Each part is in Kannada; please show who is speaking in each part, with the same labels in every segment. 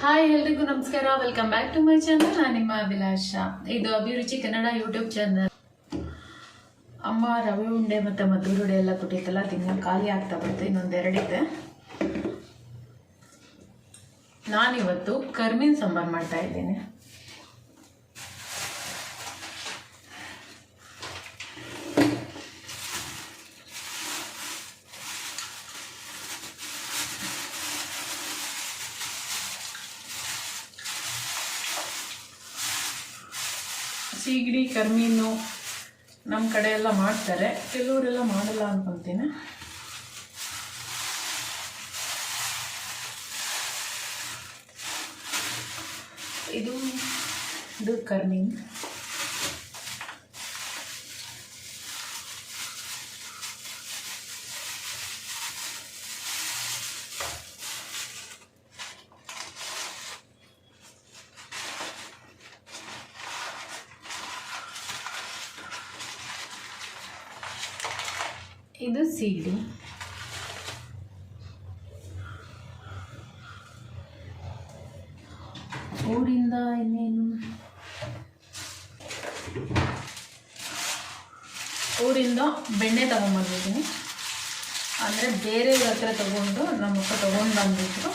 Speaker 1: ಹಾಯ್ ಎಲ್ರಿಗೂ ನಮಸ್ಕಾರ. Welcome back to my channel ನಾನು ನಿಮ್ಮ ಅಭಿಲಾಷ. ಇದು ಅಭಿರುಚಿ ಕನ್ನಡ ಯೂಟ್ಯೂಬ್ ಚಾನಲ್ ಅಮ್ಮ ರವೆ ಉಂಡೆ ಮತ್ತು ಮದ್ದೂರು ಉಂಡೆ ಎಲ್ಲ ಕೊಟ್ಟಿತ್ತಲ್ಲ, ತಿಂಗಳ ಖಾಲಿ ಆಗ್ತಾ ಬಂತು ಇನ್ನೊಂದೆರಡಿದೆ ನಾನಿವತ್ತು ಕರ್ಮಿನ ಸಾಂಬಾರು ಮಾಡ್ತಾ ಇದ್ದೀನಿ. ಸೀಗಡಿ ಕರ್ಮೀನು ನಮ್ಮ ಕಡೆ ಎಲ್ಲ ಮಾಡ್ತಾರೆ. ಕೆಲವರೆಲ್ಲ ಮಾಡಲ್ಲ ಅನ್ಕೊತೀನಿ. ಇದು ಇದು ಕರ್ಮೀನ್ ಇದು ಸೀಗಡಿ ಊರಿಂದ ಇನ್ನೇನು? ಊರಿಂದ ಬೆಣ್ಣೆ ತಗೊಂಬಂದಿದ್ದೀನಿ. ಅಂದರೆ ಬೇರೆಯವ್ರ ಹತ್ರ ತಗೊಂಡು ನಮ್ಮಪ್ಪ ತಗೊಂಡು ಬಂದಿದ್ರು.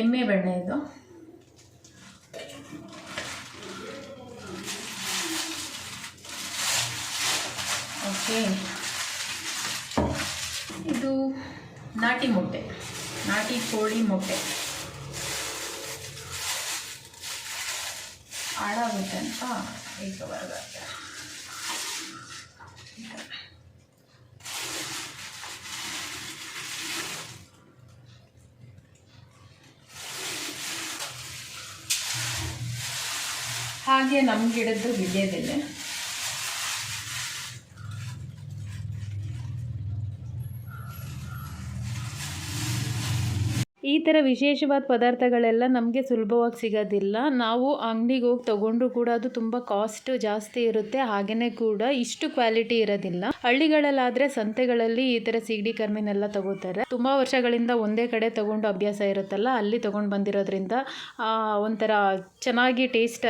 Speaker 1: ಎಮ್ಮೆ ಬೆಣ್ಣೆ ಇದು. ಓಕೆ. ಇದು ನಾಟಿ ಮೊಟ್ಟೆ. ನಾಟಿ ಕೋಳಿ ಮೊಟ್ಟೆ. ಹಾಳಾಗುತ್ತೆ ಅಂತ ಬರಬೇಕು. ಹಾಗೆ ನಮ್ಮ ಗಿಡದ್ದು ವಿಳ್ಯದೆಲೆ ಈ ಥರ ವಿಶೇಷವಾದ ಪದಾರ್ಥಗಳೆಲ್ಲ ನಮಗೆ ಸುಲಭವಾಗಿ ಸಿಗೋದಿಲ್ಲ. ನಾವು ಅಂಗಡಿಗೆ ಹೋಗಿ ತೊಗೊಂಡ್ರು ಕೂಡ ಅದು ತುಂಬ ಕಾಸ್ಟ್ ಜಾಸ್ತಿ ಇರುತ್ತೆ. ಹಾಗೆಯೇ ಕೂಡ ಇಷ್ಟು ಕ್ವಾಲಿಟಿ ಇರೋದಿಲ್ಲ. ಹಳ್ಳಿಗಳಲ್ಲಾದರೆ ಸಂತೆಗಳಲ್ಲಿ ಈ ಥರ ಸಿಗಡಿ ಕರ್ಮಿನೆಲ್ಲ ತಗೋತಾರೆ. ತುಂಬ ವರ್ಷಗಳಿಂದ ಒಂದೇ ಕಡೆ ತಗೊಂಡು ಅಭ್ಯಾಸ ಇರುತ್ತಲ್ಲ, ಅಲ್ಲಿ ತೊಗೊಂಡು ಬಂದಿರೋದ್ರಿಂದ ಒಂಥರ ಚೆನ್ನಾಗಿ ಟೇಸ್ಟ್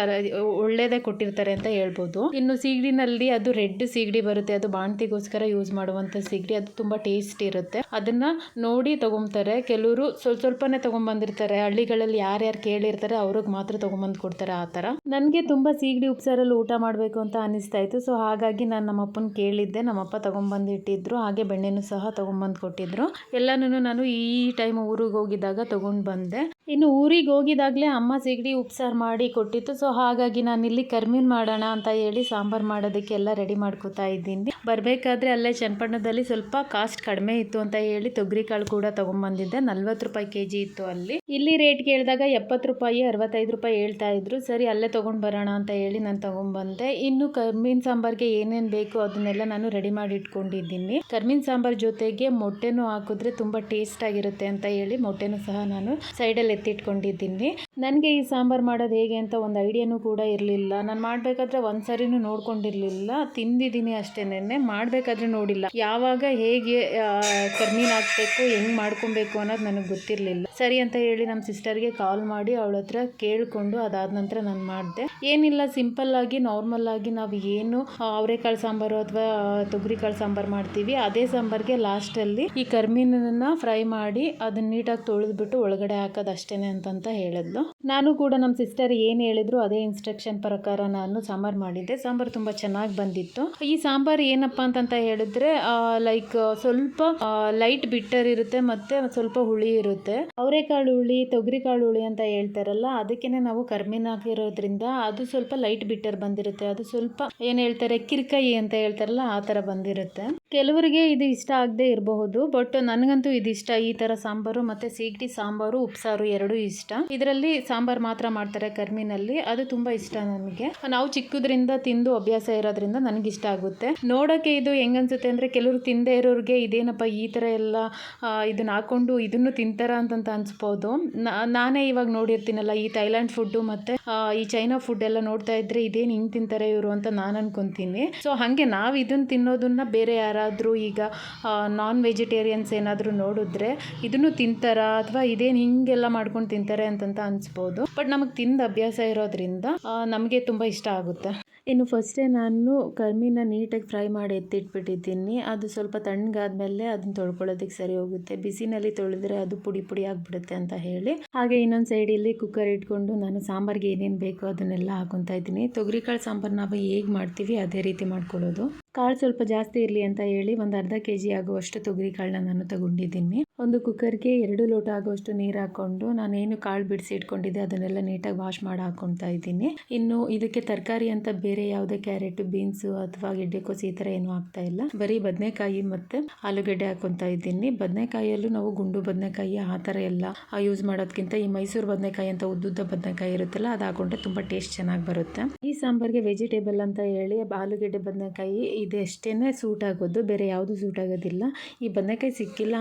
Speaker 1: ಒಳ್ಳೆಯದೇ ಕೊಟ್ಟಿರ್ತಾರೆ ಅಂತ ಹೇಳ್ಬೋದು. ಇನ್ನು ಸೀಗಡಿನಲ್ಲಿ ಅದು ರೆಡ್ ಸೀಗಡಿ ಬರುತ್ತೆ. ಅದು ಬಾಣ್ತಿಗೋಸ್ಕರ ಯೂಸ್ ಮಾಡುವಂಥ ಸೀಗಡಿ ಅದು ತುಂಬ ಟೇಸ್ಟ್ ಇರುತ್ತೆ. ಅದನ್ನ ನೋಡಿ ತಗೊಂತಾರೆ. ಕೆಲವರು ಸ್ವಲ್ಪ ಸ್ವಲ್ಪನೇ ತಗೊಂಬಂದಿರ್ತಾರೆ. ಹಳ್ಳಿಗಳಲ್ಲಿ ಯಾರ್ಯಾರು ಕೇಳಿರ್ತಾರೆ, ಅವ್ರಿಗೆ ಮಾತ್ರ ತಗೊಂಬಂದು ಕೊಡ್ತಾರೆ ಆ ಥರ. ನನಗೆ ತುಂಬ ಸೀಗಡಿ ಉಪ್ಸಾರಲ್ಲಿ ಊಟ ಮಾಡಬೇಕು ಅಂತ ಅನಿಸ್ತಾ ಇತ್ತು. ಸೊ ಹಾಗಾಗಿ ನಾನು ನಮ್ಮಪ್ಪನ ಕೇಳಿದ್ದೆ. ನಮ್ಮಪ್ಪ ತಗೊಂಬಂದು ಇಟ್ಟಿದ್ರು ಹಾಗೆ ಬೆಣ್ಣೆನೂ ಸಹ ತಗೊಂಬಂದು ಕೊಟ್ಟಿದ್ರು ಎಲ್ಲನೂ ನಾನು ಈ ಟೈಮ್ ಊರಿಗೆ ಹೋಗಿದ್ದಾಗ ತೊಗೊಂಡು ಬಂದೆ ಇನ್ನು ಊರಿಗೆ ಹೋಗಿದಾಗಲೇ ಅಮ್ಮ ಸಿಗಡಿ ಉಪ್ಸಾರು ಮಾಡಿ ಕೊಟ್ಟಿತ್ತು. ಸೊ ಹಾಗಾಗಿ ನಾನು ಇಲ್ಲಿ ಕರ್ಮೀನ್ ಮಾಡೋಣ ಅಂತ ಹೇಳಿ ಸಾಂಬಾರು ಮಾಡೋದಕ್ಕೆ ಎಲ್ಲ ರೆಡಿ ಮಾಡ್ಕೋತಾ ಇದ್ದೀನಿ. ಬರಬೇಕಾದ್ರೆ ಅಲ್ಲೇ ಚನ್ನಪಟ್ಟಣದಲ್ಲಿ ಸ್ವಲ್ಪ ಕಾಸ್ಟ್ ಕಡಿಮೆ ಇತ್ತು ಅಂತ ಹೇಳಿ ತೊಗರಿ ಕಾಳು ಕೂಡ ತೊಗೊಂಬಂದಿದ್ದೆ. ನಲ್ವತ್ತು ರೂಪಾಯಿ ಕೆ ಜಿ ಇತ್ತು ಅಲ್ಲಿ. ಇಲ್ಲಿ ರೇಟ್ ಕೇಳಿದಾಗ ಎಪ್ಪತ್ತು ರೂಪಾಯಿ, ಅರವತ್ತೈದು ರೂಪಾಯಿ ಹೇಳ್ತಾ ಇದ್ರು. ಸರಿ, ಅಲ್ಲೇ ತೊಗೊಂಡು ಬರೋಣ ಅಂತ ಹೇಳಿ ನಾನು ತೊಗೊಂಬಂದೆ. ಇನ್ನು ಕರ್ಮಿನ್ ಸಾಂಬಾರ್ಗೆ ಏನೇನು ಬೇಕು ಅದನ್ನೆಲ್ಲ ನಾನು ರೆಡಿ ಮಾಡಿ ಇಟ್ಕೊಂಡಿದ್ದೀನಿ. ಕರ್ಮಿನ್ ಸಾಂಬಾರ್ ಜೊತೆಗೆ ಮೊಟ್ಟೆನೂ ಹಾಕಿದ್ರೆ ತುಂಬ ಟೇಸ್ಟ್ ಆಗಿರುತ್ತೆ ಅಂತ ಹೇಳಿ ಮೊಟ್ಟೆನೂ ಸಹ ನಾನು ಸೈಡಲ್ಲಿ ಎತ್ತಿಟ್ಕೊಂಡಿದ್ದೀನಿ. ನನಗೆ ಈ ಸಾಂಬಾರು ಮಾಡೋದು ಹೇಗೆ ಅಂತ ಒಂದು ಐಡಿಯಾನೂ ಕೂಡ ಇರಲಿಲ್ಲ. ನಾನು ಮಾಡಬೇಕಾದ್ರೆ ಒಂದು ಸರಿನೂ ನೋಡ್ಕೊಂಡಿರಲಿಲ್ಲ. ತಿಂದಿದ್ದೀನಿ ಅಷ್ಟೇನೆ ಮಾಡಬೇಕಾದ್ರೆ ನೋಡಿಲ್ಲ. ಯಾವಾಗ ಹೇಗೆ ಕರ್ಮೀನ್ ಹಾಕಬೇಕು ಹೆಂಗೆ ಮಾಡ್ಕೊಬೇಕು ಅನ್ನೋದು ನನಗೆ ಗೊತ್ತಿರಲಿಲ್ಲ. ಸರಿ ಅಂತ ಹೇಳಿ ನಮ್ಮ ಸಿಸ್ಟರ್ಗೆ ಕಾಲ್ ಮಾಡಿ ಅವಳ ಹತ್ರ ಕೇಳಿಕೊಂಡು ಅದಾದ ನಂತರ ನಾನು ಮಾಡಿದೆ. ಏನಿಲ್ಲ, ಸಿಂಪಲ್ ಆಗಿ, ನಾರ್ಮಲ್ ಆಗಿ ನಾವು ಏನು ಅವರೆಕಾಳು ಸಾಂಬಾರು ಅಥವಾ ತೊಗರಿಕಾಳು ಸಾಂಬಾರು ಮಾಡ್ತೀವಿ. ಅದೇ ಸಾಂಬಾರಿಗೆ ಲಾಸ್ಟಲ್ಲಿ ಈ ಕರ್ಮೀನನ್ನು ಫ್ರೈ ಮಾಡಿ ಅದನ್ನ ನೀಟಾಗಿ ತೊಳೆದ್ಬಿಟ್ಟು ಒಳಗಡೆ ಹಾಕೋದು ಅಷ್ಟೇನೆ ಅಂತಂತ ಹೇಳಿದ್ಲು. ನಾನು ಕೂಡ ನಮ್ಮ ಸಿಸ್ಟರ್ ಏನು ಹೇಳಿದ್ರು ಅದೇ ಇನ್ಸ್ಟ್ರಕ್ಷನ್ ಪ್ರಕಾರ ನಾನು ಸಾಂಬಾರು ಮಾಡಿದ್ದೆ. ಸಾಂಬಾರು ತುಂಬ ಚೆನ್ನಾಗಿ ಬಂದಿತ್ತು. ಈ ಸಾಂಬಾರು ಏನಪ್ಪ ಅಂತಂತ ಹೇಳಿದ್ರೆ ಲೈಕ್ ಸ್ವಲ್ಪ ಲೈಟ್ ಬಿಟ್ಟರ್ ಇರುತ್ತೆ ಮತ್ತೆ ಸ್ವಲ್ಪ ಹುಳಿ ಇರುತ್ತೆ. ಅವರೆಕಾಳು ಹುಳಿ, ತೊಗರಿಕಾಳು ಹುಳಿ ಅಂತ ಹೇಳ್ತಾರಲ್ಲ, ಅದಕ್ಕೇನೆ ನಾವು ಕರ್ಮಿನ ಹಾಕಿರೋದ್ರಿಂದ ಅದು ಸ್ವಲ್ಪ ಲೈಟ್ ಬಿಟ್ಟರ್ ಬಂದಿರುತ್ತೆ. ಅದು ಸ್ವಲ್ಪ ಏನು ಹೇಳ್ತಾರೆ ಕಿರ್ಕೈ ಅಂತ ಹೇಳ್ತಾರಲ್ಲ, ಆ ತರ ಬಂದಿರುತ್ತೆ. ಕೆಲವರಿಗೆ ಇದು ಇಷ್ಟ ಆಗದೆ ಇರಬಹುದು ಬಟ್ ನನಗಂತೂ ಇದು ಇಷ್ಟ. ಈ ತರ ಸಾಂಬಾರು ಮತ್ತೆ ಸೀಗಡಿ ಸಾಂಬಾರು, ಉಪ್ಸಾರು ಎರಡೂ ಇಷ್ಟ. ಇದರಲ್ಲಿ ಸಾಂಬಾರ್ ಮಾತ್ರ ಮಾಡ್ತಾರೆ ಕರ್ಮಿನಲ್ಲಿ. ಅದು ತುಂಬಾ ಇಷ್ಟ ನನಗೆ. ನಾವು ಚಿಕ್ಕದ್ರಿಂದ ತಿಂದು ಅಭ್ಯಾಸ ಇರೋದ್ರಿಂದ ನನಗೆ ಇಷ್ಟ ಆಗುತ್ತೆ. ನೋಡೋಕೆ ಇದು ಹೆಂಗನ್ಸುತ್ತೆ ಅಂದ್ರೆ ಕೆಲವರು ತಿಂದೇ ಇರೋರಿಗೆ ಇದೇನಪ್ಪ ಈ ತರ ಎಲ್ಲ ಇದನ್ನ ಹಾಕೊಂಡು ಇದನ್ನು ತಿಂತಾರ ಅಂತಂತ ಅನ್ಸ್ಬೋದು. ನಾನೇ ಇವಾಗ ನೋಡಿರ್ತೀನಲ್ಲ ಈ ಥೈಲ್ಯಾಂಡ್ ಫುಡ್ಡು ಮತ್ತೆ ಈ ಚೈನಾ ಫುಡ್ ಎಲ್ಲ ನೋಡ್ತಾ ಇದ್ರೆ ಇದೇನು ಹಿಂಗ್ ತಿಂತಾರೆ ಇವರು ಅಂತ ನಾನು ಅನ್ಕೊಂತೀನಿ. ಸೊ, ಹಾಗೆ ನಾವು ಇದನ್ನ ತಿನ್ನೋದನ್ನ ಬೇರೆ ಯಾರಾದರೂ ಈಗ ನಾನ್ ವೆಜಿಟೇರಿಯನ್ಸ್ ಏನಾದರೂ ನೋಡಿದ್ರೆ ಇದನ್ನು ತಿಂತಾರ ಅಥವಾ ಇದೇನು ಹಿಂಗೆಲ್ಲ ಮಾಡ್ಕೊಂಡು ತಿಂತಾರೆ ಅಂತಂತ ಅನ್ಸ್ಬೋದು. ಬಟ್ ನಮಗೆ ತಿಂದ ಅಭ್ಯಾಸ ಇರೋದ್ರಿಂದ ನಮಗೆ ತುಂಬ ಇಷ್ಟ ಆಗುತ್ತೆ. ಇನ್ನು ಫಸ್ಟೇ ನಾನು ಕರ್ಮಿನ ನೀಟಾಗಿ ಫ್ರೈ ಮಾಡಿ ಎತ್ತಿಟ್ಬಿಟ್ಟಿದ್ದೀನಿ. ಅದು ಸ್ವಲ್ಪ ತಣ್ಣಗಾದ್ಮೇಲೆ ಅದನ್ನ ತೊಳ್ಕೊಳ್ಳೋದಕ್ಕೆ ಸರಿ ಹೋಗುತ್ತೆ. ಬಿಸಿನಲ್ಲಿ ತೊಳೆದ್ರೆ ಅದು ಪುಡಿ ಪುಡಿ ಆಗಿಬಿಡುತ್ತೆ ಅಂತ ಹೇಳಿ. ಹಾಗೆ ಇನ್ನೊಂದು ಸೈಡಲ್ಲಿ ಕುಕ್ಕರ್ ಇಟ್ಕೊಂಡು ನಾನು ಸಾಂಬಾರ್ಗೆ ಏನೇನು ಬೇಕೋ ಅದನ್ನೆಲ್ಲ ಹಾಕೊತಾ ಇದ್ದೀನಿ. ತೊಗರಿಕಾಳು ಸಾಂಬಾರು ನಾವು ಹೇಗೆ ಮಾಡ್ತೀವಿ ಅದೇ ರೀತಿ ಮಾಡ್ಕೊಳ್ಳೋದು. ಕಾಳು ಸ್ವಲ್ಪ ಜಾಸ್ತಿ ಇರಲಿ ಅಂತ ಹೇಳಿ ಒಂದು ಅರ್ಧ ಕೆ ಜಿ ಆಗುವಷ್ಟು ತೊಗರಿ ಕಾಳನ್ನ ನಾನು ತಗೊಂಡಿದ್ದೀನಿ. ಒಂದು ಕುಕ್ಕರ್ಗೆ ಎರಡು ಲೋಟ ಆಗುವಷ್ಟು ನೀರು ಹಾಕೊಂಡು ನಾನೇನು ಕಾಳು ಬಿಡಿಸಿ ಇಟ್ಕೊಂಡಿದ್ದೆ, ಅದನ್ನೆಲ್ಲ ನೀಟಾಗಿ ವಾಶ್ ಮಾಡಿ ಹಾಕೊತಾ ಇದ್ದೀನಿ. ಇನ್ನು ಇದಕ್ಕೆ ತರಕಾರಿ ಅಂತ ಬೇರೆ ಯಾವುದೇ ಕ್ಯಾರೆಟ್, ಬೀನ್ಸು ಅಥವಾ ಗೆಡ್ಡೆಕೋಸು ಈ ಥರ ಏನು ಆಗ್ತಾ ಇಲ್ಲ. ಬರೀ ಬದನೆಕಾಯಿ ಮತ್ತು ಆಲೂಗಡ್ಡೆ ಹಾಕೊತಾ ಇದ್ದೀನಿ. ಬದನೆಕಾಯಲ್ಲೂ ನಾವು ಗುಂಡು ಬದನೆಕಾಯಿ ಆ ಥರ ಎಲ್ಲ ಯೂಸ್ ಮಾಡೋದಕ್ಕಿಂತ ಈ ಮೈಸೂರು ಬದನೆಕಾಯಿ ಅಂತ ಉದ್ದುದ್ದ ಬದನೆಕಾಯಿ ಇರುತ್ತಲ್ಲ, ಅದು ಹಾಕೊಂಡ್ರೆ ತುಂಬ ಟೇಸ್ಟ್ ಚೆನ್ನಾಗಿ ಬರುತ್ತೆ. ಈ ಸಾಂಬಾರ್ಗೆ ವೆಜಿಟೇಬಲ್ ಅಂತ ಹೇಳಿ ಆಲೂಗಡ್ಡೆ ಬದನೆಕಾಯಿ ಇದೆಷ್ಟೇನೆ ಸೂಟ್ ಆಗೋದು, ಬೇರೆ ಯಾವುದು ಸೂಟ್ ಆಗೋದಿಲ್ಲ. ಈ ಬದನೆಕಾಯಿ ಸಿಕ್ಕಿಲ್ಲ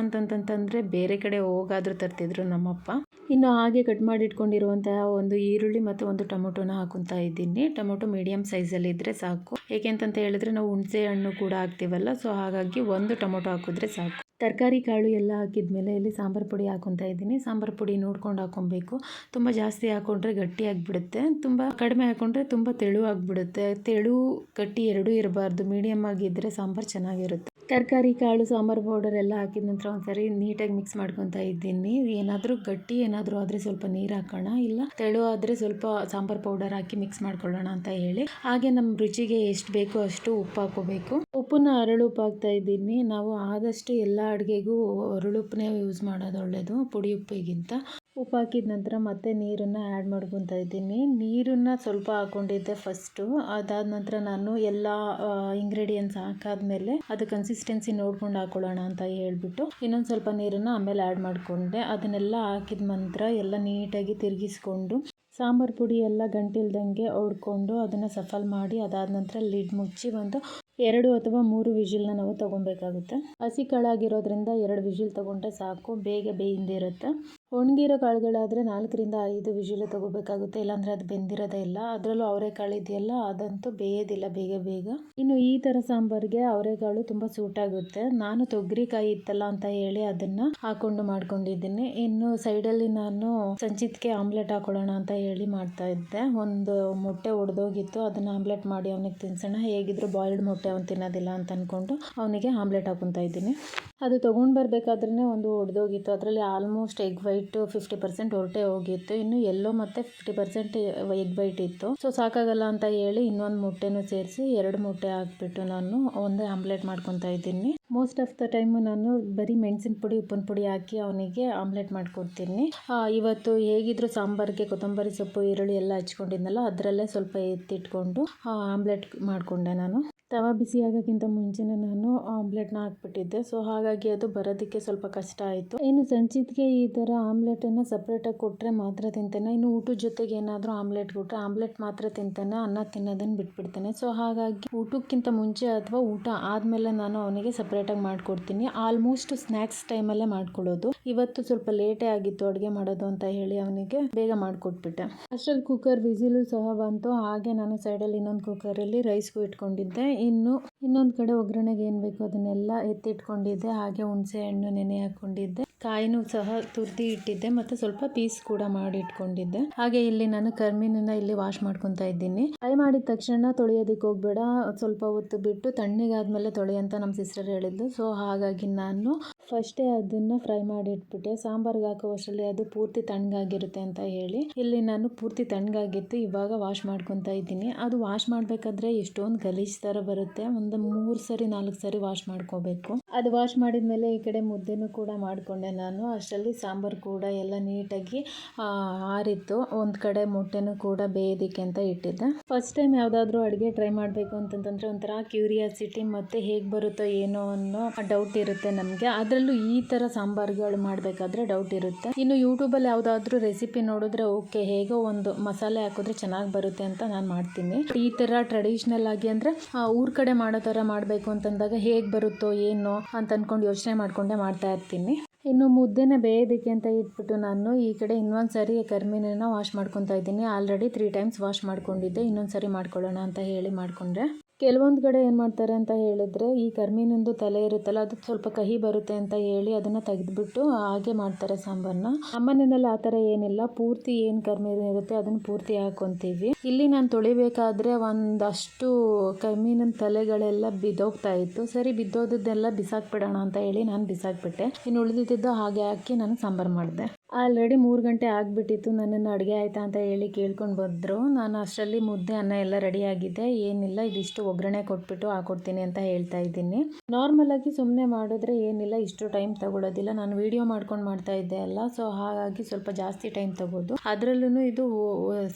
Speaker 1: ಅಂತಂತಂತಂದ್ರೆ ಬೇರೆ ಕಡೆ ಹೋಗಾದ್ರೂ ತರ್ತಿದ್ರು ನಮ್ಮಪ್ಪ. ಇನ್ನು ಹಾಗೆ ಕಟ್ ಮಾಡಿ ಇಟ್ಕೊಂಡಿರುವಂತಹ ಒಂದು ಈರುಳ್ಳಿ ಮತ್ತು ಒಂದು ಟೊಮೊಟೊನ ಹಾಕೊತಾ ಇದ್ದೀನಿ. ಟೊಮೊಟೊ ಮೀಡಿಯಂ ಸೈಜಲ್ಲಿ ಇದ್ದರೆ ಸಾಕು. ಏಕೆಂತಂತ ಹೇಳಿದ್ರೆ ನಾವು ಹುಣಸೆ ಹಣ್ಣು ಕೂಡ ಹಾಕ್ತೀವಲ್ಲ ಸೊ ಹಾಗಾಗಿ ಒಂದು ಟೊಮೊಟೊ ಹಾಕಿದ್ರೆ ಸಾಕು. ತರಕಾರಿ ಕಾಳು ಎಲ್ಲ ಹಾಕಿದ್ಮೇಲೆ ಇಲ್ಲಿ ಸಾಂಬಾರು ಪುಡಿ ಹಾಕೊತಾ ಇದ್ದೀನಿ. ಸಾಂಬಾರು ಪುಡಿ ನೋಡ್ಕೊಂಡು ಹಾಕೊಬೇಕು ತುಂಬ ಜಾಸ್ತಿ ಹಾಕೊಂಡ್ರೆ ಗಟ್ಟಿ ಆಗಿಬಿಡುತ್ತೆ. ತುಂಬ ಕಡಿಮೆ ಹಾಕೊಂಡ್ರೆ ತುಂಬ ತೆಳು ಆಗಿಬಿಡುತ್ತೆ. ತೆಳು, ಗಟ್ಟಿ ಎರಡೂ ಇರಬಾರ್ದು. ಮೀಡಿಯಮ್ ಆಗಿದ್ದರೆ ಸಾಂಬಾರು ಚೆನ್ನಾಗಿರುತ್ತೆ. ತರಕಾರಿ, ಕಾಳು, ಸಾಂಬಾರು ಪೌಡರ್ ಎಲ್ಲ ಹಾಕಿದ ನಂತರ ಒಂದ್ಸರಿ ನೀಟಾಗಿ ಮಿಕ್ಸ್ ಮಾಡ್ಕೊತಾ ಇದ್ದೀನಿ. ಏನಾದರೂ ಗಟ್ಟಿ ಏನಾದರೂ ಆದರೆ ಸ್ವಲ್ಪ ನೀರು ಹಾಕೋಣ, ಇಲ್ಲ ತೆಳು ಆದರೆ ಸ್ವಲ್ಪ ಸಾಂಬಾರು ಪೌಡರ್ ಹಾಕಿ ಮಿಕ್ಸ್ ಮಾಡ್ಕೊಳ್ಳೋಣ ಅಂತ ಹೇಳಿ. ಹಾಗೆ ನಮ್ಮ ರುಚಿಗೆ ಎಷ್ಟು ಬೇಕೋ ಅಷ್ಟು ಉಪ್ಪು ಹಾಕೋಬೇಕು ಉಪ್ಪನ್ನ ಅರಳುಪ್ಪು ಹಾಕ್ತಾ ಇದ್ದೀನಿ. ನಾವು ಆದಷ್ಟು ಎಲ್ಲ ಅಡುಗೆಗೂ ಅರಳುಪ್ಪನ್ನೇ ಯೂಸ್ ಮಾಡೋದು ಒಳ್ಳೆಯದು ಪುಡಿ ಉಪ್ಪಿಗಿಂತ. ಉಪ್ಪು ಹಾಕಿದ ನಂತರ ಮತ್ತೆ ನೀರನ್ನು ಆ್ಯಡ್ ಮಾಡ್ಕೊತಾ ಇದ್ದೀನಿ. ನೀರನ್ನು ಸ್ವಲ್ಪ ಹಾಕ್ಕೊಂಡಿದ್ದೆ ಫಸ್ಟು ಅದಾದ ನಂತರ ನಾನು ಎಲ್ಲ ಇಂಗ್ರೀಡಿಯೆಂಟ್ಸ್ ಹಾಕಾದ್ಮೇಲೆ ಅದು ಕನ್ಸಿಸ್ಟೆನ್ಸಿ ನೋಡ್ಕೊಂಡು ಹಾಕೊಳ್ಳೋಣ ಅಂತ ಹೇಳ್ಬಿಟ್ಟು ಇನ್ನೊಂದು ಸ್ವಲ್ಪ ನೀರನ್ನು ಆಮೇಲೆ ಆ್ಯಡ್ ಮಾಡಿಕೊಂಡೆ. ಅದನ್ನೆಲ್ಲ ಹಾಕಿದ ನಂತರ ಎಲ್ಲ ನೀಟಾಗಿ ತಿರುಗಿಸ್ಕೊಂಡು ಸಾಂಬಾರು ಪುಡಿ ಎಲ್ಲ ಗಂಟಿಲ್ದಂಗೆ ಹೊಡ್ಕೊಂಡು ಅದನ್ನು ಸಫಲ್ ಮಾಡಿ ಅದಾದ ನಂತರ ಲಿಡ್ ಮುಚ್ಚಿ ಒಂದು ಎರಡು ಅಥವಾ ಮೂರು ವಿಜಿಲ್ನ ನಾವು ತೊಗೊಬೇಕಾಗುತ್ತೆ. ಹಸಿ ಕಾಳಾಗಿರೋದ್ರಿಂದ ಎರಡು ವಿಜಿಲ್ ತೊಗೊಂಡ್ರೆ ಸಾಕು. ಬೇಗ ಬೇಯಿಂದಿರುತ್ತೆ ಒಣಗಿರೋ ಕಾಳುಗಳಾದರೆ ನಾಲ್ಕರಿಂದ ಐದು ವಿಜಿಲ್ ತಗೋಬೇಕಾಗುತ್ತೆ, ಇಲ್ಲಾಂದರೆ ಅದು ಬೆಂದಿರೋದೇ ಇಲ್ಲ. ಅದರಲ್ಲೂ ಅವರೆಕಾಳು ಇದೆಯಲ್ಲ, ಅದಂತೂ ಬೇಯೋದಿಲ್ಲ ಬೇಗ ಬೇಗ. ಇನ್ನು ಈ ಥರ ಸಾಂಬಾರಿಗೆ ಅವರೆಕಾಳು ತುಂಬ ಸೂಟ್ ಆಗುತ್ತೆ. ನಾನು ತೊಗರಿಕಾಯಿ ಇತ್ತಲ್ಲ ಅಂತ ಹೇಳಿ ಅದನ್ನು ಹಾಕೊಂಡು ಮಾಡ್ಕೊಂಡಿದ್ದೀನಿ. ಇನ್ನು ಸೈಡಲ್ಲಿ ನಾನು ಸಂಚಿತ್ಗೆ ಆಮ್ಲೆಟ್ ಹಾಕೊಳ್ಳೋಣ ಅಂತ ಹೇಳಿ ಮಾಡ್ತಾ ಇದ್ದೆ. ಒಂದು ಮೊಟ್ಟೆ ಒಡೆದೋಗಿತ್ತು, ಅದನ್ನು ಆಮ್ಲೆಟ್ ಮಾಡಿ ಅವನಿಗೆ ತಿನ್ಸೋಣ. ಹೇಗಿದ್ರು ಬಾಯ್ಲ್ಡ್ ಮೊಟ್ಟೆ ಅವ್ನು ತಿನ್ನೋದಿಲ್ಲ ಅಂತ ಅಂದ್ಕೊಂಡು ಅವನಿಗೆ ಆಮ್ಲೆಟ್ ಹಾಕೊತಾ ಇದ್ದೀನಿ. ಅದು ತೊಗೊಂಡು ಬರಬೇಕಾದ್ರೆ ಒಂದು ಒಡೆದೋಗಿತ್ತು. ಅದರಲ್ಲಿ almost egg white fifty percent ಹೊರಟೆ ಹೋಗಿತ್ತು. ಇನ್ನು ಎಲ್ಲೋ ಮತ್ತೆ ಫಿಫ್ಟಿ ಪರ್ಸೆಂಟ್ ಎಗ್ ವೈಟ್ ಇತ್ತು. ಸೊ ಸಾಕಾಗಲ್ಲ ಅಂತ ಹೇಳಿ ಇನ್ನೊಂದು ಮೊಟ್ಟೆನೂ ಸೇರಿಸಿ ಎರಡು ಮೊಟ್ಟೆ ಹಾಕ್ಬಿಟ್ಟು ನಾನು ಒಂದು ಆಮ್ಲೆಟ್ ಮಾಡ್ಕೊತಾ ಇದ್ದೀನಿ. ಮೋಸ್ಟ್ ಆಫ್ ದ ಟೈಮು ನಾನು ಬರೀ ಮೆಣಸಿನ ಪುಡಿ, ಉಪ್ಪಿನ ಪುಡಿ ಹಾಕಿ ಅವನಿಗೆ ಆಮ್ಲೆಟ್ ಮಾಡ್ಕೊಡ್ತೀನಿ. ಇವತ್ತು ಹೇಗಿದ್ರು ಸಾಂಬಾರಿಗೆ ಕೊತ್ತಂಬರಿ ಸೊಪ್ಪು, ಈರುಳ್ಳಿ ಎಲ್ಲ ಹಚ್ಕೊಂಡಿದ್ನಲ್ಲ, ಅದರಲ್ಲೇ ಸ್ವಲ್ಪ ಎತ್ತಿಟ್ಕೊಂಡು ಆಮ್ಲೆಟ್ ಮಾಡಿಕೊಂಡೆ ನಾನು. ತವ ಬಿಸಿ ಆಗೋಕ್ಕಿಂತ ಮುಂಚೆನೇ ನಾನು ಆಮ್ಲೆಟ್ನ ಹಾಕ್ಬಿಟ್ಟಿದ್ದೆ. ಸೊ ಹಾಗಾಗಿ ಅದು ಬರೋದಕ್ಕೆ ಸ್ವಲ್ಪ ಕಷ್ಟ ಆಯಿತು. ಇನ್ನು ಸಂಚಿತ್ಗೆ ಈ ಥರ ಆಮ್ಲೆಟನ್ನು ಸಪ್ರೇಟಾಗಿ ಕೊಟ್ಟರೆ ಮಾತ್ರ ತಿಂತಾನೆ. ಇನ್ನು ಊಟದ ಜೊತೆಗೆ ಏನಾದರೂ ಆಮ್ಲೆಟ್ ಕೊಟ್ಟರೆ ಆಮ್ಲೆಟ್ ಮಾತ್ರ ತಿಂತಾನೆ. ಅನ್ನ ತಿನ್ನೋದನ್ನು ಬಿಟ್ಬಿಡ್ತಾನೆ. ಸೊ ಹಾಗಾಗಿ ಊಟಕ್ಕಿಂತ ಮುಂಚೆ ಅಥವಾ ಊಟ ಆದಮೇಲೆ ನಾನು ಅವನಿಗೆ ಸಪ್ರೇಟಾಗಿ ಮಾಡಿಕೊಡ್ತೀನಿ. ಆಲ್ಮೋಸ್ಟ್ ಸ್ನ್ಯಾಕ್ಸ್ ಟೈಮಲ್ಲೇ ಮಾಡ್ಕೊಳ್ಳೋದು. ಇವತ್ತು ಸ್ವಲ್ಪ ಲೇಟೇ ಆಗಿತ್ತು ಅಡುಗೆ ಮಾಡೋದು ಅಂತ ಹೇಳಿ ಅವನಿಗೆ ಬೇಗ ಮಾಡಿಕೊಟ್ಬಿಟ್ಟೆ. ಅಷ್ಟರಲ್ಲಿ ಕುಕ್ಕರ್ ವಿಸಿಲು ಸಹ ಬಂತು. ಹಾಗೆ ನಾನು ಸೈಡಲ್ಲಿ ಇನ್ನೊಂದು ಕುಕ್ಕರಲ್ಲಿ ರೈಸ್ಗೂ ಇಟ್ಕೊಂಡಿದ್ದೆ. ಇನ್ನು ಇನ್ನೊಂದು ಕಡೆ ಒಗ್ಗರಣೆಗೆ ಏನು ಬೇಕು ಅದನ್ನೆಲ್ಲ ಎತ್ತಿಟ್ಕೊಂಡಿದ್ದೆ. ಹಾಗೆ ಹುಣಸೆ ಹಣ್ಣು ನೆನೆ ಹಾಕ್ಕೊಂಡಿದ್ದೆ ಕಾಯಿನೂ ಸಹ ತುರ್ದಿ ಇಟ್ಟಿದ್ದೆ ಮತ್ತು ಸ್ವಲ್ಪ ಪೀಸ್ ಕೂಡ ಮಾಡಿ ಇಟ್ಕೊಂಡಿದ್ದೆ ಹಾಗೆ ಇಲ್ಲಿ ನಾನು ಕರ್ಮೀನನ್ನ ಇಲ್ಲಿ ವಾಶ್ ಮಾಡ್ಕೊತಾ ಇದ್ದೀನಿ. ಫ್ರೈ ಮಾಡಿದ ತಕ್ಷಣ ತೊಳೆಯೋದಕ್ಕೆ ಹೋಗ್ಬೇಡ. ಸ್ವಲ್ಪ ಹೊತ್ತು ಬಿಟ್ಟು ತಣ್ಣಗಾದ್ಮೇಲೆ ತೊಳೆ ಅಂತ ನಮ್ಮ ಸಿಸ್ಟರ್ ಹೇಳಿದ್ದು. ಸೊ ಹಾಗಾಗಿ ನಾನು ಫಸ್ಟೇ ಅದನ್ನು ಫ್ರೈ ಮಾಡಿ ಇಟ್ಬಿಟ್ಟೆ ಸಾಂಬಾರ್ಗೆ ಹಾಕುವಷ್ಟರಲ್ಲಿ ಅದು ಪೂರ್ತಿ ತಣ್ಣಗಾಗಿರುತ್ತೆ ಅಂತ ಹೇಳಿ. ಇಲ್ಲಿ ನಾನು ಪೂರ್ತಿ ತಣ್ಣಗಾಗಿತ್ತು. ಇವಾಗ ವಾಶ್ ಮಾಡ್ಕೊತಾ ಇದ್ದೀನಿ. ಅದು ವಾಶ್ ಮಾಡಬೇಕಾದ್ರೆ ಎಷ್ಟೊಂದು ಗಲೀಜ್ ಥರ ಬರುತ್ತೆ. ಒಂದು ಮೂರು ಸರಿ ನಾಲ್ಕು ಸರಿ ವಾಶ್ ಮಾಡ್ಕೋಬೇಕು. ಅದು ವಾಶ್ ಮಾಡಿದ್ಮೇಲೆ ಈ ಕಡೆ ಮುದ್ದೆನೂ ಕೂಡ ಮಾಡಿಕೊಂಡೆ. ನಾನು ಅಷ್ಟರಲ್ಲಿ ಸಾಂಬಾರು ಕೂಡ ಎಲ್ಲ ನೀಟಾಗಿ ಆರಿತ್ತು. ಒಂದು ಕಡೆ ಮೊಟ್ಟೆನೂ ಕೂಡ ಬೇಯೋದಿಕ್ಕೆ ಅಂತ ಇಟ್ಟಿದ್ದೆ. ಫಸ್ಟ್ ಟೈಮ್ ಯಾವುದಾದ್ರೂ ಅಡುಗೆ ಟ್ರೈ ಮಾಡಬೇಕು ಅಂತಂತಂದರೆ ಒಂಥರ ಕ್ಯೂರಿಯಾಸಿಟಿ ಮತ್ತು ಹೇಗೆ ಬರುತ್ತೋ ಏನೋ ಅನ್ನೋ ಡೌಟ್ ಇರುತ್ತೆ ನಮಗೆ. ಅದರಲ್ಲೂ ಈ ಥರ ಸಾಂಬಾರುಗಳು ಮಾಡಬೇಕಾದ್ರೆ ಡೌಟ್ ಇರುತ್ತೆ. ಇನ್ನು ಯೂಟ್ಯೂಬಲ್ಲಿ ಯಾವುದಾದ್ರೂ ರೆಸಿಪಿ ನೋಡಿದ್ರೆ ಓಕೆ ಹೇಗೋ ಒಂದು ಮಸಾಲೆ ಹಾಕಿದ್ರೆ ಚೆನ್ನಾಗಿ ಬರುತ್ತೆ ಅಂತ ನಾನು ಮಾಡ್ತೀನಿ. ಈ ಥರ ಟ್ರೆಡಿಷ್ನಲ್ ಆಗಿ ಅಂದರೆ ಊರ ಕಡೆ ಮಾಡೋ ಥರ ಮಾಡಬೇಕು ಅಂತಂದಾಗ ಹೇಗೆ ಬರುತ್ತೋ ಏನೋ ಅಂತ ಅಂದ್ಕೊಂಡು ಯೋಚನೆ ಮಾಡಿಕೊಂಡೇ ಮಾಡ್ತಾ ಇರ್ತೀನಿ. ಇನ್ನು ಮುದ್ದೆನ ಬೇಯೋದಕ್ಕೆ ಅಂತ ಇಟ್ಬಿಟ್ಟು ನಾನು ಈ ಕಡೆ ಇನ್ನೊಂದು ಸಾರಿ ಕರ್ಮೀನನ್ನ ವಾಶ್ ಮಾಡ್ಕೊತಾ ಇದ್ದೀನಿ. ಆಲ್ರೆಡಿ ತ್ರೀ ಟೈಮ್ಸ್ ವಾಶ್ ಮಾಡ್ಕೊಂಡಿದ್ದೆ. ಇನ್ನೊಂದು ಸಾರಿ ಮಾಡ್ಕೊಳ್ಳೋಣ ಅಂತ ಹೇಳಿ ಮಾಡಿಕೊಂಡ್ರೆ. ಕೆಲವೊಂದು ಕಡೆ ಏನು ಮಾಡ್ತಾರೆ ಅಂತ ಹೇಳಿದ್ರೆ, ಈ ಕರ್ಮೀನಿಂದು ತಲೆ ಇರುತ್ತಲ್ಲ ಅದು ಸ್ವಲ್ಪ ಕಹಿ ಬರುತ್ತೆ ಅಂತ ಹೇಳಿ ಅದನ್ನು ತೆಗೆದುಬಿಟ್ಟು ಹಾಗೆ ಮಾಡ್ತಾರೆ ಸಾಂಬಾರನ್ನ ನಮ್ಮನೆಯಲ್ಲಿ ಆ ಥರ ಏನಿಲ್ಲ. ಪೂರ್ತಿ ಏನು ಕರ್ಮೀನು ಇರುತ್ತೆ ಅದನ್ನು ಪೂರ್ತಿ ಹಾಕೊತೀವಿ. ಇಲ್ಲಿ ನಾನು ತೊಳಿಬೇಕಾದ್ರೆ ಒಂದಷ್ಟು ಕರ್ಮೀನಿನ ತಲೆಗಳೆಲ್ಲ ಬಿದ್ದೋಗ್ತಾ ಇತ್ತು. ಸರಿ ಬಿದ್ದೋದನ್ನೆಲ್ಲ ಬಿಸಾಕ್ಬಿಡೋಣ ಅಂತ ಹೇಳಿ ನಾನು ಬಿಸಾಕ್ಬಿಟ್ಟೆ. ಇನ್ನು ಉಳಿದಿದ್ದು ಹಾಗೆ ಹಾಕಿ ನಾನು ಸಾಂಬಾರು ಮಾಡಿದೆ. ಆಲ್ರೆಡಿ ಮೂರು ಗಂಟೆ ಆಗಿಬಿಟ್ಟಿತ್ತು, ನನ್ನನ್ನು ಅಡುಗೆ ಆಯಿತಾ ಅಂತ ಹೇಳಿ ಕೇಳ್ಕೊಂಡು ಬಂದರು. ನಾನು ಅಷ್ಟರಲ್ಲಿ ಮುದ್ದೆ, ಅನ್ನ ಎಲ್ಲ ರೆಡಿ ಆಗಿದೆ ಏನಿಲ್ಲ, ಇದಿಷ್ಟು ಒಗ್ಗರಣೆ ಕೊಟ್ಬಿಟ್ಟು ಹಾಕೊಡ್ತೀನಿ ಅಂತ ಹೇಳ್ತಾ ಇದ್ದೀನಿ. ನಾರ್ಮಲಾಗಿ ಸುಮ್ಮನೆ ಮಾಡಿದ್ರೆ ಏನಿಲ್ಲ, ಇಷ್ಟು ಟೈಮ್ ತಗೊಳ್ಳೋದಿಲ್ಲ ನಾನು ವಿಡಿಯೋ ಮಾಡ್ಕೊಂಡು ಮಾಡ್ತಾ ಇದ್ದೆ ಅಲ್ಲ, ಸೊ ಹಾಗಾಗಿ ಸ್ವಲ್ಪ ಜಾಸ್ತಿ ಟೈಮ್ ತಗೋದು. ಅದರಲ್ಲೂ ಇದು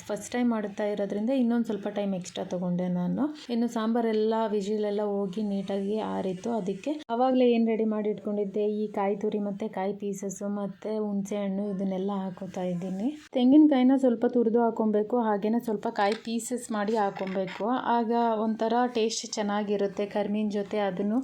Speaker 1: ಫಸ್ಟ್ ಟೈಮ್ ಮಾಡ್ತಾ ಇರೋದ್ರಿಂದ ಇನ್ನೊಂದು ಸ್ವಲ್ಪ ಟೈಮ್ ಎಕ್ಸ್ಟ್ರಾ ತಗೊಂಡೆ ನಾನು. ಇನ್ನು ಸಾಂಬಾರೆಲ್ಲ, ವಿಜಿಲೆಲ್ಲ ಹೋಗಿ ನೀಟಾಗಿ ಆರಿತ್ತು. ಅದಕ್ಕೆ ಅವಾಗಲೇ ಏನು ರೆಡಿ ಮಾಡಿ ಇಟ್ಕೊಂಡಿದ್ದೆ? ಈ ಕಾಯಿ ತುರಿ ಮತ್ತು ಕಾಯಿ ಪೀಸಸ್ಸು ಮತ್ತು ಹುಣಸೆ ಇದನ್ನೆಲ್ಲ ಹಾಕೋತಾ ಇದ್ದೀನಿ. ತೆಂಗಿನಕಾಯಿನ ಸ್ವಲ್ಪ ತುರಿದು ಹಾಕೊಬೇಕು, ಹಾಗೇನೆ ಸ್ವಲ್ಪ ಕಾಯಿ ಪೀಸಸ್ ಮಾಡಿ ಹಾಕೊಬೇಕು. ಆಗ ಒಂಥರ ಟೇಸ್ಟ್ ಚೆನ್ನಾಗಿರುತ್ತೆ, ಕರ್ಮಿನ ಜೊತೆ ಅದನ್ನು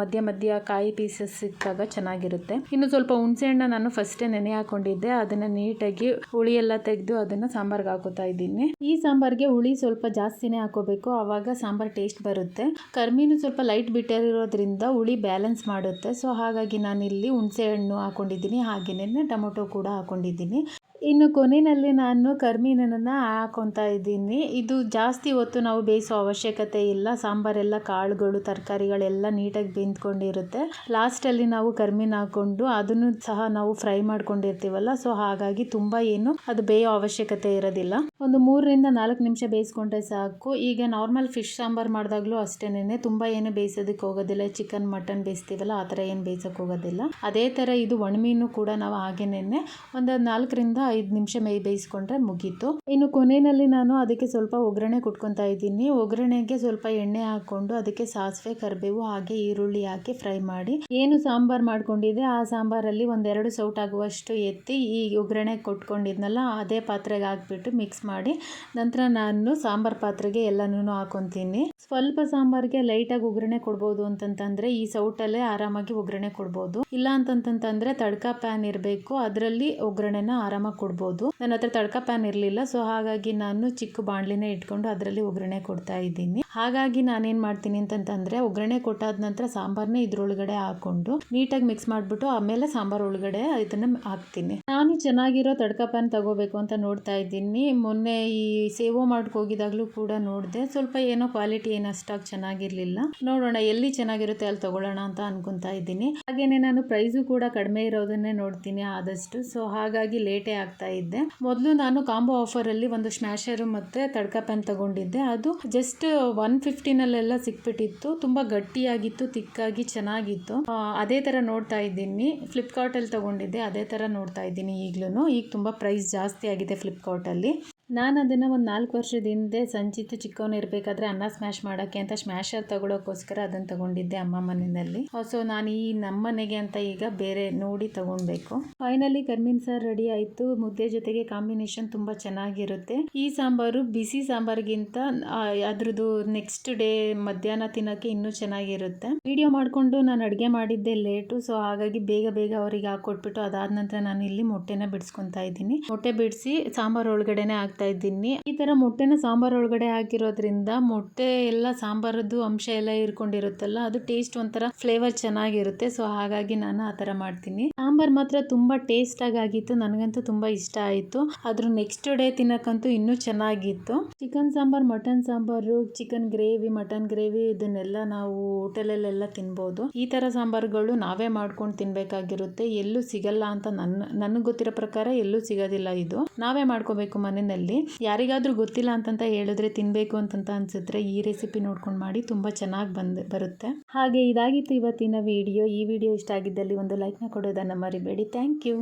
Speaker 1: ಮಧ್ಯ ಮಧ್ಯ ಕಾಯಿ ಪೀಸಸ್ ಸಿಕ್ಕಾಗ ಚೆನ್ನಾಗಿರುತ್ತೆ. ಇನ್ನು ಸ್ವಲ್ಪ ಹುಣಸೆ ಹಣ್ಣ ನಾನು ಫಸ್ಟೇ ನೆನೆ ಹಾಕೊಂಡಿದ್ದೆ. ಅದನ್ನ ನೀಟಾಗಿ ಹುಳಿ ಎಲ್ಲ ತೆಗೆದು ಅದನ್ನ ಸಾಂಬಾರ್ಗೆ ಹಾಕೋತಾ ಇದ್ದೀನಿ. ಈ ಸಾಂಬಾರ್ಗೆ ಹುಳಿ ಸ್ವಲ್ಪ ಜಾಸ್ತಿನೇ ಹಾಕೋಬೇಕು. ಆವಾಗ ಸಾಂಬಾರ್ ಟೇಸ್ಟ್ ಬರುತ್ತೆ. ಕರ್ಮೀನು ಸ್ವಲ್ಪ ಲೈಟ್ ಬಿಟ್ಟಿರೋದ್ರಿಂದ ಹುಳಿ ಬ್ಯಾಲೆನ್ಸ್ ಮಾಡುತ್ತೆ. ಸೊ ಹಾಗಾಗಿ ನಾನು ಇಲ್ಲಿ ಹುಣಸೆ ಹಣ್ಣು ಹಾಕೊಂಡಿದ್ದೀನಿ. ಹಾಗೆಯೇ ಟೊಮೊಟೊ ಕೂಡ ಹಾಕೊಂಡಿದ್ದೀನಿ. ಇನ್ನು ಕೊನೆಯಲ್ಲಿ ನಾನು ಕರ್ಮೀನನ್ನು ಹಾಕೊತಾ ಇದ್ದೀನಿ. ಇದು ಜಾಸ್ತಿ ಹೊತ್ತು ನಾವು ಬೇಯಿಸೋ ಅವಶ್ಯಕತೆ ಇಲ್ಲ. ಸಾಂಬಾರೆಲ್ಲ, ಕಾಳುಗಳು, ತರಕಾರಿಗಳೆಲ್ಲ ನೀಟಾಗಿ ಬೆಂದ್ಕೊಂಡಿರುತ್ತೆ. ಲಾಸ್ಟಲ್ಲಿ ನಾವು ಕರ್ಮೀನ್ ಹಾಕ್ಕೊಂಡು ಅದನ್ನು ಸಹ ನಾವು ಫ್ರೈ ಮಾಡ್ಕೊಂಡಿರ್ತೀವಲ್ಲ, ಸೊ ಹಾಗಾಗಿ ತುಂಬ ಏನು ಅದು ಬೇಯೋ ಅವಶ್ಯಕತೆ ಇರೋದಿಲ್ಲ. ಒಂದು ಮೂರರಿಂದ ನಾಲ್ಕು ನಿಮಿಷ ಬೇಯಿಸ್ಕೊಂಡ್ರೆ ಸಾಕು. ಈಗ ನಾರ್ಮಲ್ ಫಿಶ್ ಸಾಂಬಾರು ಮಾಡಿದಾಗಲೂ ಅಷ್ಟೇನೆ ತುಂಬ ಏನು ಬೇಯಿಸೋದಕ್ಕೆ ಹೋಗೋದಿಲ್ಲ. ಚಿಕನ್, ಮಟನ್ ಬೇಯಿಸ್ತೀವಲ್ಲ, ಆ ಥರ ಏನು ಬೇಯಿಸೋಕೆ ಹೋಗೋದಿಲ್ಲ. ಅದೇ ಥರ ಇದು ಒಣಮೀನು ಕೂಡ ನಾವು ಹಾಗೇನೆ ಒಂದು ನಾಲ್ಕರಿಂದ ಐದು ನಿಮಿಷ ಮೇ ಬೇಯಿಸ್ಕೊಂಡ್ರೆ ಮುಗೀತು. ಇನ್ನು ಕೊನೆಯಲ್ಲಿ ನಾನು ಅದಕ್ಕೆ ಸ್ವಲ್ಪ ಒಗ್ಗರಣೆ ಕುಟ್ಕೊತಾ ಇದ್ದೀನಿ. ಒಗ್ಗರಣೆಗೆ ಸ್ವಲ್ಪ ಎಣ್ಣೆ ಹಾಕ್ಕೊಂಡು ಅದಕ್ಕೆ ಸಾಸಿವೆ, ಕರಿಬೇವು, ಹಾಗೆ ಈರುಳ್ಳಿ ಹಾಕಿ ಫ್ರೈ ಮಾಡಿ. ಏನು ಸಾಂಬಾರು ಮಾಡ್ಕೊಂಡಿದೆ ಆ ಸಾಂಬಾರಲ್ಲಿ ಒಂದೆರಡು ಸೌಟ್ ಆಗುವಷ್ಟು ಎತ್ತಿ ಈ ಒಗ್ಗರಣೆ ಕೊಟ್ಕೊಂಡಿದ್ನಲ್ಲ, ಅದೇ ಪಾತ್ರೆಗೆ ಹಾಕ್ಬಿಟ್ಟು ಮಿಕ್ಸ್ ಮಾಡಿ ನಂತರ ನಾನು ಸಾಂಬಾರ್ ಪಾತ್ರೆಗೆ ಎಲ್ಲನೂ ಹಾಕೊತೀನಿ. ಸ್ವಲ್ಪ ಸಾಂಬಾರ್ಗೆ ಲೈಟಾಗಿ ಒಗ್ಗರಣೆ ಕೊಡ್ಬೋದು ಅಂತಂತಂದ್ರೆ ಈ ಸೌಟಲ್ಲೇ ಆರಾಮಾಗಿ ಒಗ್ಗರಣೆ ಕೊಡ್ಬೋದು. ಇಲ್ಲ ಅಂತಂತಂದ್ರೆ ತಡ್ಕ ಪ್ಯಾನ್ ಇರಬೇಕು. ಅದರಲ್ಲಿ ಒಗ್ಗರಣೆನ ಆರಾಮಾಗಿ ಕೊಡ್ಬೋದು. ನನ್ನ ಹತ್ರ ತಡ್ಕ ಪ್ಯಾನ್ ಇರಲಿಲ್ಲ ಸೊ ಹಾಗಾಗಿ ನಾನು ಚಿಕ್ಕ ಬಾಣಲಿನೇ ಇಟ್ಕೊಂಡು ಅದರಲ್ಲಿ ಒಗ್ಗರಣೆ ಕೊಡ್ತಾ ಇದ್ದೀನಿ. ಹಾಗಾಗಿ ನಾನೇನು ಮಾಡ್ತೀನಿ ಅಂತಂದ್ರೆ ಒಗ್ಗರಣೆ ಕೊಟ್ಟಾದ ನಂತರ ಸಾಂಬಾರ್ನ ಇದ್ರೊಳಗಡೆ ಹಾಕೊಂಡು ನೀಟಾಗಿ ಮಿಕ್ಸ್ ಮಾಡಿಬಿಟ್ಟು ಆಮೇಲೆ ಸಾಂಬಾರ್ ಒಳಗಡೆ ಇದನ್ನ ಹಾಕ್ತೀನಿ. ನಾನು ಚೆನ್ನಾಗಿರೋ ತಡ್ಕ ಪ್ಯಾನ್ ತಗೋಬೇಕು ಅಂತ ನೋಡ್ತಾ ಇದ್ದೀನಿ. ಮೊನ್ನೆ ಈ ಸೇವ್ ಮಾಡ್ಕೊ ಹೋಗಿದಾಗಲೂ ಕೂಡ ನೋಡಿದೆ. ಸ್ವಲ್ಪ ಏನೋ ಕ್ವಾಲಿಟಿ ಏನೋ ಅಷ್ಟಾಗಿ ಚೆನ್ನಾಗಿರ್ಲಿಲ್ಲ. ನೋಡೋಣ, ಎಲ್ಲಿ ಚೆನ್ನಾಗಿರುತ್ತೆ ಅಲ್ಲಿ ತಗೊಳ್ಳೋಣ ಅಂತ ಅನ್ಕೊಂತಾ ಇದ್ದೀನಿ. ಹಾಗೇನೆ ನಾನು ಪ್ರೈಸು ಕೂಡ ಕಡಿಮೆ ಇರೋದನ್ನೇ ನೋಡ್ತೀನಿ ಆದಷ್ಟು. ಸೊ ಹಾಗಾಗಿ ಲೇಟೇ ಆಗ್ತಾ ಇದ್ದೆ. ಮೊದಲು ನಾನು ಕಾಂಬೋ ಆಫರ್ ಅಲ್ಲಿ ಒಂದು ಸ್ಮ್ಯಾಶರ್ ಮತ್ತೆ ತಡ್ಕ ಪ್ಯಾನ್ ತಗೊಂಡಿದ್ದೆ. ಅದು ಜಸ್ಟ್ ಒನ್ ಫಿಫ್ಟಿನಲ್ಲೆಲ್ಲ ಸಿಕ್ಬಿಟ್ಟಿತ್ತು. ತುಂಬಾ ಗಟ್ಟಿಯಾಗಿತ್ತು, ತಿಕ್ಕಾಗಿ ಚೆನ್ನಾಗಿತ್ತು. ಅದೇ ತರ ನೋಡ್ತಾ ಇದ್ದೀನಿ. ಫ್ಲಿಪ್ಕಾರ್ಟಲ್ಲಿ ತಗೊಂಡಿದ್ದೆ, ಅದೇ ತರ ನೋಡ್ತಾ ಇದ್ದೀನಿ ಈಗ್ಲೂ ಈಗ ತುಂಬಾ ಪ್ರೈಸ್ ಜಾಸ್ತಿ ಆಗಿದೆ ಫ್ಲಿಪ್ಕಾರ್ಟ್ ಅಲ್ಲಿ. ನಾನು ಅದನ್ನು ಒಂದು ನಾಲ್ಕು ವರ್ಷದ ಹಿಂದೆ ಸಂಚಿತ ಚಿಕ್ಕವನು ಇರಬೇಕಾದ್ರೆ ಅನ್ನ ಸ್ಮ್ಯಾಶ್ ಮಾಡೋಕ್ಕೆ ಅಂತ ಸ್ಮ್ಯಾಶರ್ ತಗೊಳ್ಳೋಕ್ಕೋಸ್ಕರ ಅದನ್ನು ತಗೊಂಡಿದ್ದೆ ಅಮ್ಮ ಮನೆಯಲ್ಲಿ. ಸೊ ನಾನು ಈ ನಮ್ಮ ಮನೆಗೆ ಅಂತ ಈಗ ಬೇರೆ ನೋಡಿ ತಗೊಳ್ಬೇಕು ಫೈನಲಿ ಕರ್ಮೀನ್ ಸಾರ್ ರೆಡಿ ಆಯಿತು. ಮುದ್ದೆ ಜೊತೆಗೆ ಕಾಂಬಿನೇಷನ್ ತುಂಬ ಚೆನ್ನಾಗಿರುತ್ತೆ. ಈ ಸಾಂಬಾರು ಬಿಸಿ ಸಾಂಬಾರಿಗಿಂತ ಅದ್ರದ್ದು ನೆಕ್ಸ್ಟ್ ಡೇ ಮಧ್ಯಾಹ್ನ ತಿನ್ನೋಕ್ಕೆ ಇನ್ನೂ ಚೆನ್ನಾಗಿರುತ್ತೆ. ವಿಡಿಯೋ ಮಾಡಿಕೊಂಡು ನಾನು ಅಡುಗೆ ಮಾಡಿದ್ದೆ ಲೇಟು ಸೊ ಹಾಗಾಗಿ ಬೇಗ ಬೇಗ ಅವರಿಗೆ ಹಾಕ್ಕೊಟ್ಬಿಟ್ಟು ಅದಾದ ನಂತರ ನಾನು ಇಲ್ಲಿ ಮೊಟ್ಟೆನ ಬಿಡಿಸ್ಕೊತಾ ಇದ್ದೀನಿ. ಮೊಟ್ಟೆ ಬಿಡಿಸಿ ಸಾಂಬಾರು ಒಳಗಡೆನೆ ಹಾಕ್ತಾ ಇದ್ದೀನಿ. ಈ ತರ ಮೊಟ್ಟೆನ ಸಾಂಬಾರ್ ಒಳಗಡೆ ಹಾಕಿರೋದ್ರಿಂದ ಮೊಟ್ಟೆ ಎಲ್ಲ ಸಾಂಬಾರದ್ದು ಅಂಶ ಎಲ್ಲ ಇರ್ಕೊಂಡಿರುತ್ತಲ್ಲ ಅದು ಟೇಸ್ಟ್ ಒಂಥರ ಫ್ಲೇವರ್ ಚೆನ್ನಾಗಿರುತ್ತೆ. ಸೊ ಹಾಗಾಗಿ ನಾನು ಆ ತರ ಮಾಡ್ತೀನಿ. ಸಾಂಬಾರ್ ಮಾತ್ರ ತುಂಬಾ ಟೇಸ್ಟ್ ಆಗಿ ಆಗಿತ್ತು ನನಗಂತೂ ತುಂಬಾ ಇಷ್ಟ ಆಯಿತು. ಅದ್ರ ನೆಕ್ಸ್ಟ್ ಡೇ ತಿನ್ನಕಂತೂ ಇನ್ನೂ ಚೆನ್ನಾಗಿತ್ತು. Chicken sambar, mutton sambar chicken gravy mutton gravy ಇದನ್ನೆಲ್ಲ ನಾವು ಹೋಟೆಲಲ್ಲೆಲ್ಲ ತಿನ್ಬೋದು. ಈ ತರ ಸಾಂಬಾರುಗಳು ನಾವೇ ಮಾಡ್ಕೊಂಡು ತಿನ್ಬೇಕಾಗಿರುತ್ತೆ. ಎಲ್ಲೂ ಸಿಗಲ್ಲ ಅಂತ ನನ್ನ, ನನಗೆ ಗೊತ್ತಿರೋ ಪ್ರಕಾರ ಎಲ್ಲೂ ಸಿಗೋದಿಲ್ಲ ಇದು. ನಾವೇ ಮಾಡ್ಕೋಬೇಕು ಮನೆಯಲ್ಲಿ. ಮನೆಯಲ್ಲಿ ಯಾರಿಗಾದ್ರೂ ಗೊತ್ತಿಲ್ಲ ಅಂತಂತ ಹೇಳಿದ್ರೆ ತಿನ್ಬೇಕು ಅಂತಂತ ಅನ್ಸಿದ್ರೆ ಈ ರೆಸಿಪಿ ನೋಡ್ಕೊಂಡು ಮಾಡಿ ತುಂಬಾ ಚೆನ್ನಾಗಿ ಬಂದ್, ಬರುತ್ತೆ. ಹಾಗೆ ಇದಾಗಿತ್ತು ಇವತ್ತಿನ ವಿಡಿಯೋ. ಈ ವಿಡಿಯೋ ಇಷ್ಟ ಆಗಿದ್ದಲ್ಲಿ ಒಂದು ಲೈಕ್ನ ಕೊಡೋದನ್ನು ಮರಿಬೇಡಿ. Thank you.